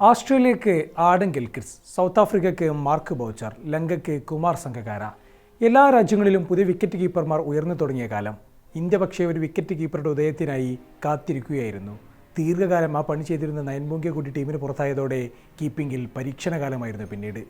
ആസ്ട്രേലിയക്ക് Adam Gilchrist south ആഫ്രിക്കയ്ക്ക് Mark Boucher ലങ്കയ്ക്ക് കുമാർ സംഘകാര എല്ലാ രാജ്യങ്ങളിലും പുതിയ വിക്കറ്റ് കീപ്പർമാർ ഉയർന്നു തുടങ്ങിയ കാലം ഇന്ത്യ പക്ഷേ ഒരു വിക്കറ്റ് കീപ്പറുടെ ഉദയത്തിനായി കാത്തിരിക്കുകയായിരുന്നു. ദീർഘകാലം ആ പണി ചെയ്തിരുന്ന നയൻബോങ്കിയ കൂടി ടീമിന് പുറത്തായതോടെ കീപ്പിംഗിൽ പരീക്ഷണകാലമായിരുന്നു പിന്നീട്.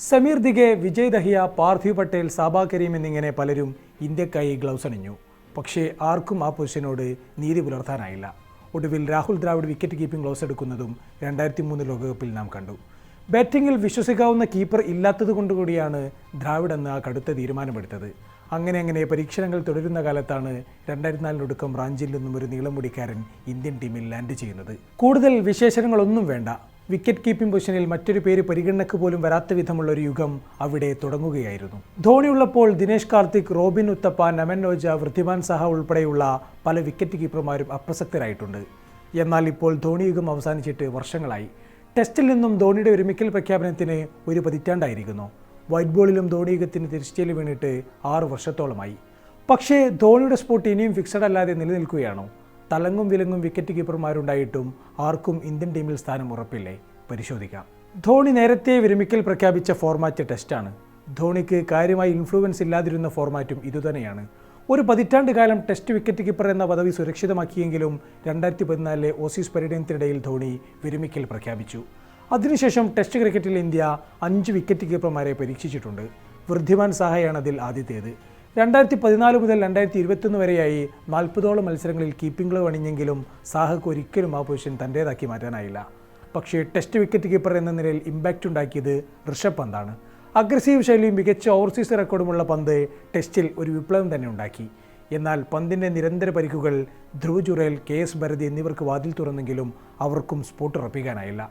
സമീർ ദിഗെ വിജയ് ദഹിയ പാർത്ഥിവ് പട്ടേൽ സാബാ കരീം എന്നിങ്ങനെ പലരും ഇന്ത്യക്കായി ഗ്ലൗസ് അണിഞ്ഞു. പക്ഷേ ആർക്കും ആ പൊസിഷനോട് നീതി പുലർത്താനായില്ല. ഒടുവിൽ Rahul Dravid wicket keeping gloves എടുക്കുന്നതും രണ്ടായിരത്തി മൂന്ന് ലോകകപ്പിൽ നാം കണ്ടു. ബാറ്റിങ്ങിൽ വിശ്വസിക്കാവുന്ന കീപ്പർ ഇല്ലാത്തത് കൊണ്ടുകൂടിയാണ് ദ്രാവിഡ് എന്ന ആ കടുത്ത തീരുമാനമെടുത്തത്. അങ്ങനെ അങ്ങനെ പരീക്ഷണങ്ങൾ തുടരുന്ന കാലത്താണ് രണ്ടായിരത്തി നാലിനൊടുക്കം റാഞ്ചിയിൽ നിന്നും ഒരു നീളമുടിക്കാരൻ ഇന്ത്യൻ ടീമിൽ ലാൻഡ് ചെയ്യുന്നത്. കൂടുതൽ വിശേഷണങ്ങളൊന്നും വേണ്ട. വിക്കറ്റ് കീപ്പിംഗ് പൊസിഷനിൽ മറ്റൊരു പേര് പരിഗണനക്ക് പോലും വരാത്ത വിധമുള്ള ഒരു യുഗം അവിടെ തുടങ്ങുകയായിരുന്നു. ധോണിയുള്ളപ്പോൾ ദിനേശ് കാർത്തിക് റോബിൻ ഉത്തപ്പ നമൻ ഓജ വൃദ്ധിമാൻ സഹ ഉൾപ്പെടെയുള്ള പല വിക്കറ്റ് കീപ്പർമാരും അപ്രസക്തരായിട്ടുണ്ട്. എന്നാൽ ഇപ്പോൾ ധോണി യുഗം അവസാനിച്ചിട്ട് വർഷങ്ങളായി. ടെസ്റ്റിൽ നിന്നും ധോണിയുടെ ഒരുമിക്കൽ പ്രഖ്യാപനത്തിന് ഒരു പതിറ്റാണ്ടായിരിക്കുന്നു. വൈറ്റ് ബോളിലും ധോണി യുഗത്തിന് തിരിച്ചയിൽ വീണിട്ട് ആറ് വർഷത്തോളമായി. പക്ഷേ ധോണിയുടെ സ്പോട്ട് ഇനിയും ഫിക്സഡ് അല്ലാതെ നിലനിൽക്കുകയാണോ? തലങ്ങും വിലങ്ങും വിക്കറ്റ് കീപ്പർമാരുണ്ടായിട്ടും ആർക്കും ഇന്ത്യൻ ടീമിൽ സ്ഥാനം ഉറപ്പില്ലേ? പരിശോധിക്കാം. ധോണി നേരത്തെ വിരമിക്കൽ പ്രഖ്യാപിച്ച ഫോർമാറ്റ് ടെസ്റ്റാണ് ധോണിക്ക് കാര്യമായി ഇൻഫ്ലുവൻസ് ഇല്ലാതിരുന്ന ഫോർമാറ്റും ഇതുതന്നെയാണ്. ഒരു പതിറ്റാണ്ട് കാലം ടെസ്റ്റ് വിക്കറ്റ് കീപ്പർ എന്ന പദവി സുരക്ഷിതമാക്കിയെങ്കിലും രണ്ടായിരത്തി പതിനാലിലെ ഓസീസ് പര്യടനത്തിനിടയിൽ ധോണി വിരമിക്കൽ പ്രഖ്യാപിച്ചു. അതിനുശേഷം ടെസ്റ്റ് ക്രിക്കറ്റിൽ ഇന്ത്യ അഞ്ച് വിക്കറ്റ് കീപ്പർമാരെ പരീക്ഷിച്ചിട്ടുണ്ട്. വൃദ്ധിമാൻ സാഹയാണ് അതിൽ ആദ്യത്തേത്. രണ്ടായിരത്തി പതിനാല് മുതൽ രണ്ടായിരത്തി ഇരുപത്തൊന്ന് വരെയായി നാൽപ്പതോളം മത്സരങ്ങളിൽ കീപ്പിംഗ് ഗ്ലവ് അണിഞ്ഞെങ്കിലും സാഹക്ക് ഒരിക്കലും ആ പൊസിഷൻ തന്റേതാക്കി മാറ്റാനായില്ല. പക്ഷേ ടെസ്റ്റ് വിക്കറ്റ് കീപ്പർ എന്ന നിലയിൽ ഇമ്പാക്റ്റ് ഉണ്ടാക്കിയത് ഋഷഭ് പന്താണ്. അഗ്രസീവ് ശൈലിയും മികച്ച ഓവർസീസ് റെക്കോർഡുമുള്ള പന്ത് ടെസ്റ്റിൽ ഒരു വിപ്ലവം തന്നെ ഉണ്ടാക്കി. എന്നാൽ പന്തിന്റെ നിരന്തര പരിക്കുകൾ ധ്രുവ് ജുറേൽ കെ എസ് ഭരതി എന്നിവർക്ക് വാതിൽ തുറന്നെങ്കിലും അവർക്കും സ്പോട്ട് ഉറപ്പിക്കാനായില്ല.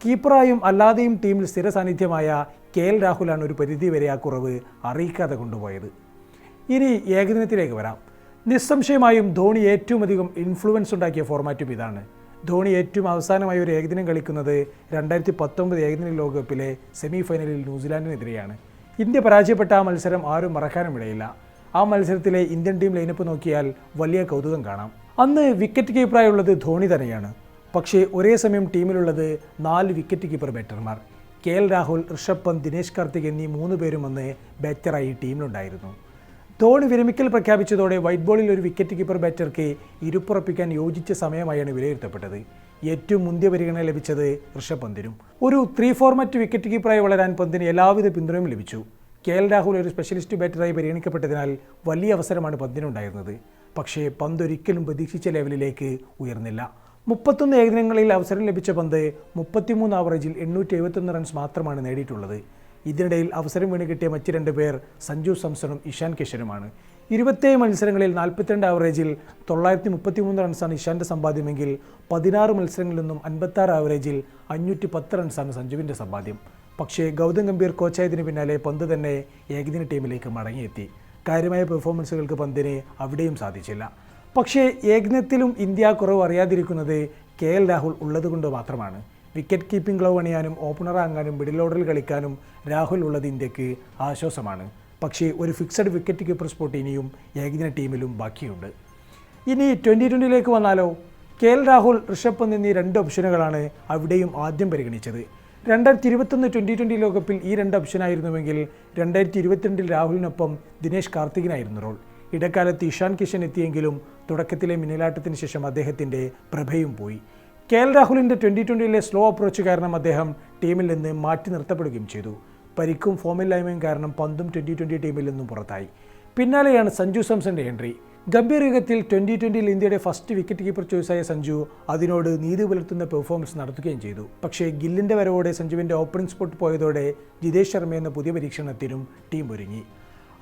കീപ്പറായും അല്ലാതെയും ടീമിൽ സ്ഥിര സാന്നിധ്യമായ കെ എൽ രാഹുലാണ് ഒരു പരിധിവരെ ആ കുറവ് അറിയിക്കാതെ കൊണ്ടുപോയത്. ഇനി ഏകദിനത്തിലേക്ക് വരാം. നിസ്സംശയമായും ധോണി ഏറ്റവും അധികം ഇൻഫ്ലുവൻസ് ഉണ്ടാക്കിയ ഫോർമാറ്റും ഇതാണ്. ധോണി ഏറ്റവും അവസാനമായി ഒരു ഏകദിനം കളിക്കുന്നത് രണ്ടായിരത്തി പത്തൊമ്പത് ഏകദിന ലോകകപ്പിലെ സെമി ഫൈനലിൽ ന്യൂസിലാൻഡിനെതിരെയാണ്. ഇന്ത്യ പരാജയപ്പെട്ട ആ മത്സരം ആരും മറക്കാനും ഇടയില്ല. ആ മത്സരത്തിലെ ഇന്ത്യൻ ടീം ലൈനപ്പ് നോക്കിയാൽ വലിയ കൗതുകം കാണാം. അന്ന് വിക്കറ്റ് കീപ്പറായുള്ളത് ധോണി തന്നെയാണ്. പക്ഷേ ഒരേ സമയം ടീമിലുള്ളത് നാല് വിക്കറ്റ് കീപ്പർ ബാറ്റർമാർ കെ എൽ രാഹുൽ ഋഷഭ് പന്ത് ദിനേശ് കാർത്തിക് എന്നീ മൂന്ന് പേരും അന്ന് ബാറ്ററായി ടീമിലുണ്ടായിരുന്നു. ധോണി വിരമിക്കൽ പ്രഖ്യാപിച്ചതോടെ വൈറ്റ് ബോളിൽ ഒരു വിക്കറ്റ് കീപ്പർ ബാറ്റർക്ക് ഇരുപ്പുറപ്പിക്കാൻ യോജിച്ച സമയമായാണ് വിലയിരുത്തപ്പെട്ടത്. ഏറ്റവും മുന്തിയ പരിഗണന ലഭിച്ചത് ഋഷഭ് പന്തിനും. ഒരു ത്രീ ഫോർമാറ്റ് വിക്കറ്റ് കീപ്പറായി വളരാൻ പന്തിന് എല്ലാവിധ പിന്തുണയും ലഭിച്ചു. കെ എൽ രാഹുൽ ഒരു സ്പെഷ്യലിസ്റ്റ് ബാറ്ററായി പരിഗണിക്കപ്പെട്ടതിനാൽ വലിയ അവസരമാണ് പന്തിനുണ്ടായിരുന്നത്. പക്ഷേ പന്ത് ഒരിക്കലും പ്രതീക്ഷിച്ച ലെവലിലേക്ക് ഉയർന്നില്ല. മുപ്പത്തൊന്ന് ഏകദിനങ്ങളിൽ അവസരം ലഭിച്ച പന്ത് മുപ്പത്തിമൂന്ന് ആവറേജിൽ എണ്ണൂറ്റി എഴുപത്തൊന്ന് റൺസ് മാത്രമാണ് നേടിയിട്ടുള്ളത്. ഇതിനിടയിൽ അവസരം വീണ് കിട്ടിയ മറ്റ് രണ്ട് പേർ സഞ്ജു സംസണും ഇഷാൻ കിഷനുമാണ്. ഇരുപത്തേഴ് മത്സരങ്ങളിൽ നാൽപ്പത്തിരണ്ട് ആവറേജിൽ തൊള്ളായിരത്തി മുപ്പത്തി മൂന്ന് റൺസാണ് ഇഷാന്റെ സമ്പാദ്യമെങ്കിൽ പതിനാറ് മത്സരങ്ങളിൽ നിന്നും അൻപത്താറ് ആവറേജിൽ അഞ്ഞൂറ്റി പത്ത് റൺസാണ് സഞ്ജുവിന്റെ സമ്പാദ്യം. പക്ഷേ ഗൗതം ഗംഭീർ കോച്ചായതിന് പിന്നാലെ പന്ത് തന്നെ ഏകദിന ടീമിലേക്ക് മടങ്ങിയെത്തി. കാര്യമായ പെർഫോമൻസുകൾക്ക് പന്തിന് അവിടെയും സാധിച്ചില്ല. പക്ഷേ ഏകദിനത്തിലും ഇന്ത്യ കുറവ് അറിയാതിരിക്കുന്നത് കെ എൽ രാഹുൽ ഉള്ളതുകൊണ്ട് മാത്രമാണ്. വിക്കറ്റ് കീപ്പിംഗ് ഗ്ലൗ അണിയാനും ഓപ്പണറാകാനും മിഡിൽ ഓർഡറിൽ കളിക്കാനും രാഹുൽ ഉള്ളത് ഇന്ത്യയ്ക്ക് ആശ്വാസമാണ്. പക്ഷേ ഒരു ഫിക്സഡ് വിക്കറ്റ് കീപ്പർ സ്പോട്ട് ഇനിയും ഏകദിന ടീമിലും ബാക്കിയുണ്ട്. ഇനി ട്വന്റി ട്വന്റിയിലേക്ക് വന്നാലോ? കെ എൽ രാഹുൽ ഋഷഭ് പന്ത് എന്നീ രണ്ട് ഓപ്ഷനുകളാണ് അവിടെയും ആദ്യം പരിഗണിച്ചത്. രണ്ടായിരത്തി ഇരുപത്തൊന്ന് ട്വന്റി ട്വന്റി ലോകകപ്പിൽ ഈ രണ്ട് ഓപ്ഷനായിരുന്നുവെങ്കിൽ രണ്ടായിരത്തി ഇരുപത്തിരണ്ടിൽ രാഹുലിനൊപ്പം ദിനേശ് കാർത്തികിനായിരുന്നു റോൾ. ഇടക്കാലത്ത് ഇഷാൻ കിഷൻ എത്തിയെങ്കിലും തുടക്കത്തിലെ മിന്നലാട്ടത്തിന് ശേഷം അദ്ദേഹത്തിന്റെ പ്രഭയും പോയി. കെ എൽ രാഹുലിന്റെ ട്വന്റി ട്വന്റിയിലെ സ്ലോ അപ്രോച്ച് കാരണം അദ്ദേഹം ടീമിൽ നിന്ന് മാറ്റി നിർത്തപ്പെടുകയും ചെയ്തു. പരിക്കും ഫോമില്ലായ്മയും കാരണം പന്തും ട്വന്റി ട്വന്റി ടീമിൽ നിന്നും പുറത്തായി. പിന്നാലെയാണ് സഞ്ജു സാംസന്റെ എൻട്രി. ഗംഭീർ യുഗത്തിൽ ട്വന്റി ട്വന്റിയിൽ ഇന്ത്യയുടെ ഫസ്റ്റ് വിക്കറ്റ് കീപ്പർ ചോയ്സായ സഞ്ജു അതിനോട് നീതി പുലർത്തുന്ന പെർഫോമൻസ് നടത്തുകയും ചെയ്തു. പക്ഷേ ഗില്ലിന്റെ വരവോടെ സഞ്ജുവിന്റെ ഓപ്പണിംഗ് സ്പോട്ട് പോയതോടെ ജിതേഷ് ശർമ്മ എന്ന പുതിയ പരീക്ഷണത്തിനും ടീം ഒരുങ്ങി.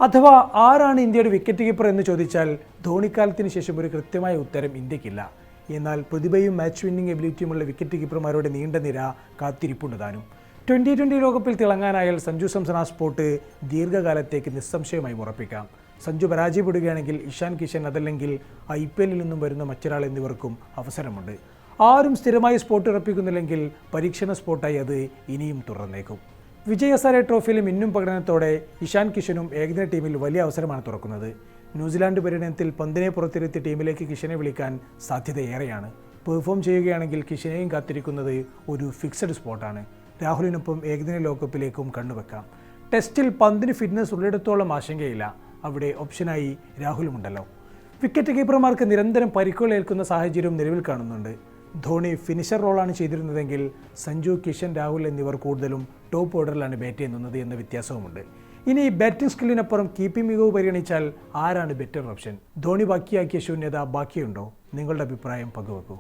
അഥവാ ആരാണ് ഇന്ത്യയുടെ വിക്കറ്റ് കീപ്പർ എന്ന് ചോദിച്ചാൽ ധോണിക്കാലത്തിന് ശേഷം ഒരു കൃത്യമായ ഉത്തരം ഇന്ത്യക്കില്ല. എന്നാൽ പ്രതിഭയും മാച്ച് വിന്നിംഗ് എബിലിറ്റിയുമുള്ള വിക്കറ്റ് കീപ്പർമാരുടെ നീണ്ട നിര കാത്തിരിപ്പുണ്ട് താനും. ട്വന്റി ട്വന്റി ലോകകപ്പിൽ തിളങ്ങാനായാൽ സഞ്ജു സംസന സ്പോട്ട് ദീർഘകാലത്തേക്ക് നിസ്സംശയമായി ഉറപ്പിക്കാം. സഞ്ജു പരാജയപ്പെടുകയാണെങ്കിൽ ഇഷാൻ കിഷൻ അതല്ലെങ്കിൽ ഐ പി എല്ലിൽ നിന്നും വരുന്ന മറ്റൊരാൾ എന്നിവർക്കും അവസരമുണ്ട്. ആരും സ്ഥിരമായി സ്പോട്ട് ഉറപ്പിക്കുന്നില്ലെങ്കിൽ പരീക്ഷണ സ്പോട്ടായി അത് ഇനിയും തുറന്നേക്കും വിജയ് ഹസാരെ ഇന്നും പ്രകടനത്തോടെ ഇഷാൻ കിഷനും ഏകദിന ടീമിൽ വലിയ അവസരമാണ് തുറക്കുന്നത്. ന്യൂസിലാൻഡ് പര്യടനത്തിൽ പന്തിനെ പുറത്തിരുത്തി ടീമിലേക്ക് കിഷനെ വിളിക്കാൻ സാധ്യതയേറെയാണ്. പെർഫോം ചെയ്യുകയാണെങ്കിൽ കിഷനെയും കാത്തിരിക്കുന്നത് ഒരു ഫിക്സഡ് സ്പോട്ടാണ്. രാഹുലിനൊപ്പം ഏകദിന ലോകകപ്പിലേക്കും കണ്ണുവെക്കാം. ടെസ്റ്റിൽ പന്തിന് ഫിറ്റ്നസ് ഉള്ളിടത്തോളം ആശങ്കയില്ല. അവിടെ ഓപ്ഷനായി രാഹുലുമുണ്ടല്ലോ. വിക്കറ്റ് കീപ്പർമാർക്ക് നിരന്തരം പരിക്കുകൾ ഏൽക്കുന്ന സാഹചര്യം നിലവിൽ കാണുന്നുണ്ട്. ധോണി ഫിനിഷർ റോളാണ് ചെയ്തിരുന്നതെങ്കിൽ സഞ്ജു കിഷൻ രാഹുൽ എന്നിവർ കൂടുതലും ടോപ്പ് ഓർഡറിലാണ് ബാറ്റ് ചെയ്യുന്നത് എന്ന വ്യത്യാസവുമുണ്ട്. ഇനി ബാറ്റിംഗ് സ്കില്ലിനപ്പുറം കീപ്പിംഗ് മികവ് പരിഗണിച്ചാൽ ആരാണ് ബെറ്റർ ഓപ്ഷൻ ധോണി ബാക്കിയാക്കിയ ശൂന്യത ബാക്കിയുണ്ടോ? നിങ്ങളുടെ അഭിപ്രായം പങ്കുവെക്കൂ.